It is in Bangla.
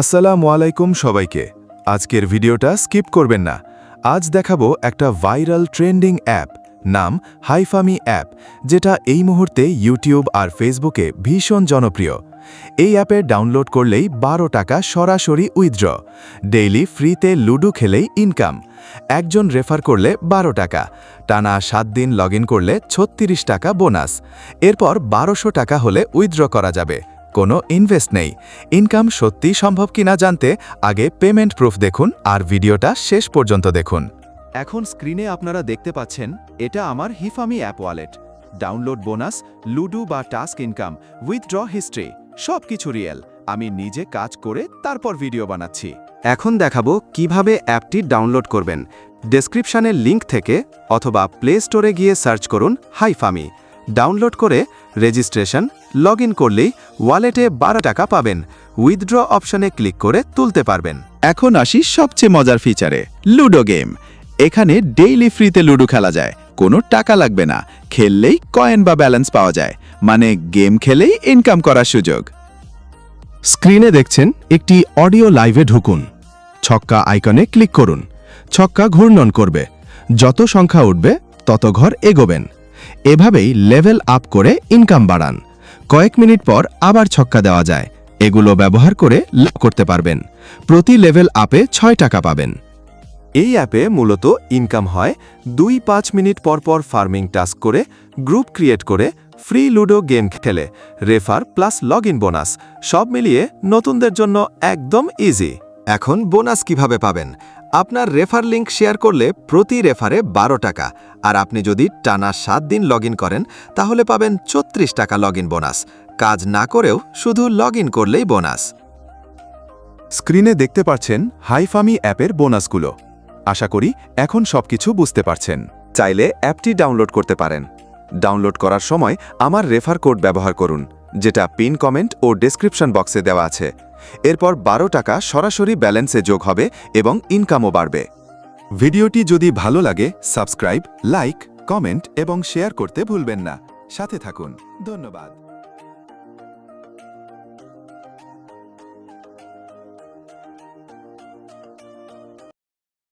আসসালামু আলাইকুম সবাইকে। আজকের ভিডিওটা স্কিপ করবেন না। আজ দেখাবো একটা ভাইরাল ট্রেন্ডিং অ্যাপ নাম হাইফামি অ্যাপ, যেটা এই মুহূর্তে ইউটিউব আর ফেসবুকে ভীষণ জনপ্রিয়। এই অ্যাপে ডাউনলোড করলেই বারো টাকা সরাসরি উইথড্র, ডেইলি ফ্রিতে লুডো খেলেই ইনকাম। একজন রেফার করলে বারো টাকা, টানা সাত দিন লগ করলে ছত্রিশ টাকা বোনাস। এরপর বারোশো টাকা হলে উইথড্র করা যাবে। কোনো ইনভেস্ট নেই। ইনকাম সত্যি সম্ভব কিনা জানতে আগে পেমেন্ট প্রুফ দেখুন আর ভিডিওটা শেষ পর্যন্ত দেখুন। এখন স্ক্রিনে আপনারা দেখতে পাচ্ছেন, এটা আমার হিফামি app wallet download bonus ludo বা টাস্ক ইনকাম উইথড্র হিস্ট্রি সব কিছু রিয়েল আমি নিজে কাজ করে তারপর ভিডিও বানাচ্ছি। এখন দেখাবো কীভাবে অ্যাপটি ডাউনলোড করবেন। ডেসক্রিপশানের লিংক থেকে অথবা প্লে স্টোরে গিয়ে সার্চ করুন হাইফামি ডাউনলোড করে রেজিস্ট্রেশন লগ ইন করলেই ওয়ালেটে বারো টাকা পাবেন। উইথড্র অপশনে ক্লিক করে তুলতে পারবেন। এখন আসি সবচেয়ে মজার ফিচারে, লুডো গেম। এখানে ডেইলি ফ্রিতে লুডো খেলা যায়। কোনো টাকা লাগবে না। খেললেই কয়েন বা ব্যালেন্স পাওয়া যায়। মানে গেম খেলেই ইনকাম করার সুযোগ। স্ক্রিনে দেখছেন একটি অডিও লাইভে ঢুকুন। ছক্কা আইকনে ক্লিক করুন। ছক্কা ঘূর্ণন করবে। যত সংখ্যা উঠবে, তত ঘর এগোবেন। এভাবেই লেভেল আপ করে ইনকাম বাড়ান। কয়েক মিনিট পর আবার ছক্কা দেওয়া যায়। এগুলো ব্যবহার করে লাভ করতে পারবেন। প্রতি লেভেল আপে ছয় টাকা পাবেন। এই অ্যাপে মূলত ইনকাম হয় দুই পাঁচ মিনিট পর পর ফার্মিং টাস্ক করে গ্রুপ ক্রিয়েট করে ফ্রি লুডো গেম খেলে রেফার প্লাস লগ বোনাস সব মিলিয়ে নতুনদের জন্য একদম ইজি এখন বোনাস কীভাবে পাবেন? আপনার রেফার লিঙ্ক শেয়ার করলে প্রতি রেফারে বারো টাকা। আর আপনি যদি টানা সাত দিন লগ করেন, তাহলে পাবেন ছত্রিশ টাকা লগ বোনাস। কাজ না করেও শুধু লগ করলেই বোনাস। স্ক্রিনে দেখতে পাচ্ছেন হাইফামি অ্যাপের বোনাসগুলো। আশা করি এখন সবকিছু বুঝতে পারছেন। চাইলে অ্যাপটি ডাউনলোড করতে পারেন। ডাউনলোড করার সময় আমার রেফার কোড ব্যবহার করুন। যেটা পিন কমেন্ট ও ডেসক্রিপশন বক্সে দেওয়া আছে। এরপর বারো টাকা সরাসরি ব্যালেন্সে যোগ হবে এবং ইনকামও বাড়বে। ভিডিওটি যদি ভালো লাগে সাবস্ক্রাইব লাইক কমেন্ট এবং শেয়ার করতে ভুলবেন না। সাথে থাকুন। ধন্যবাদ।